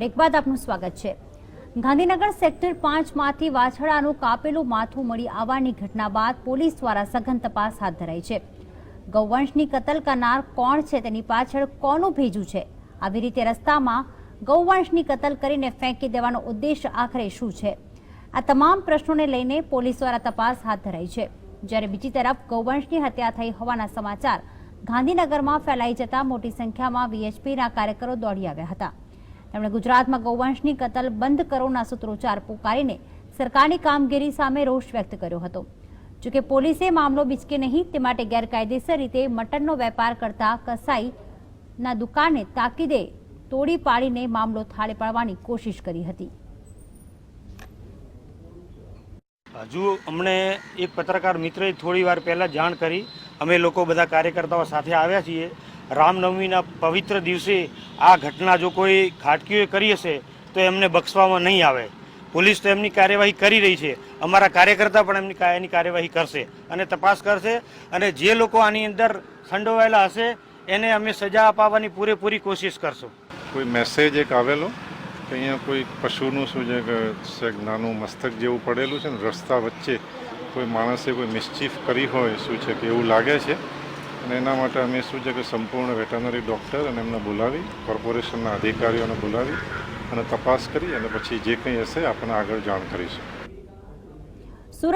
Break બાદ આપનું સ્વાગત છે. ગાંધીનગર સેક્ટર પાંચમાંથી વાછડાનું કાપેલું માથું મળી આવવાની ઘટના બાદ પોલીસ દ્વારા સઘન તપાસ હાથ ધરાઈ છે. ગૌવંશની કતલ કરનાર કોણ છે તેની પાછળ કોનું ભેજું છે? આવી રીતે રસ્તામાં ગૌવંશની કતલ કરીને ફેંકી દેવાનો ઉદ્દેશ આખરે શું છે? આ તમામ પ્રશ્નોને લઈને પોલીસ દ્વારા તપાસ હાથ ધરાઈ છે. જ્યારે બીજી તરફ ગૌવંશની હત્યા થઈ હોવાના સમાચાર ગાંધીનગરમાં ફેલાઈ જતા મોટી સંખ્યામાં વીએચપીના કાર્યકરો દોડી આવ્યા હતા. તેમણે ગુજરાતમાં ગૌવંશની કતલ બંધ કરોના સૂત્રોચ્ચાર પોકારીને સરકારની કામગીરી સામે રોષ વ્યક્ત કર્યો હતો. જોકે પોલીસે મામલો બિચકે નહીં, તે માટે ગેરકાયદેસર રીતે મટનનો વેપાર કરતા કસાઈના દુકાને તાકીદે તોડી પાડીને મામલો થાળે પાડવાની કોશિશ કરી હતી. હજુ અમને એક પત્રકાર મિત્રએ થોડી વાર પહેલાં જાણ કરી. અમે લોકો બધા કાર્યકર્તાઓ સાથે આવ્યા છીએ. રામનવમીના પવિત્ર દિવસે આ ઘટના જો કોઈ ખાટકીઓએ કરી હશે, તો એમને બક્ષવામાં નહીં આવે. પોલીસ તો એમની કાર્યવાહી કરી રહી છે. અમારા કાર્યકર્તા પણ એમની એની કાર્યવાહી કરશે અને તપાસ કરશે અને જે લોકો આની અંદર સંડોવાયેલા હશે, એને અમે સજા અપાવવાની પૂરેપૂરી કોશિશ કરશું. કોઈ મેસેજ એક આવેલો? કે અહીંયા કોઈ પશુનું શું છે કે નાનું મસ્તક જેવું પડેલું છે ને, રસ્તા વચ્ચે કોઈ માણસે કોઈ મિસ્ચીફ કરી હોય, શું છે કે એવું લાગે છે? અને એના માટે અમે શું છે કે સંપૂર્ણ વેટરનરી ડૉક્ટર અને એમને બોલાવી કોર્પોરેશનના અધિકારીઓને બોલાવી અને તપાસ કરી અને પછી જે કંઈ હશે આપણને આગળ જાણ કરીશું.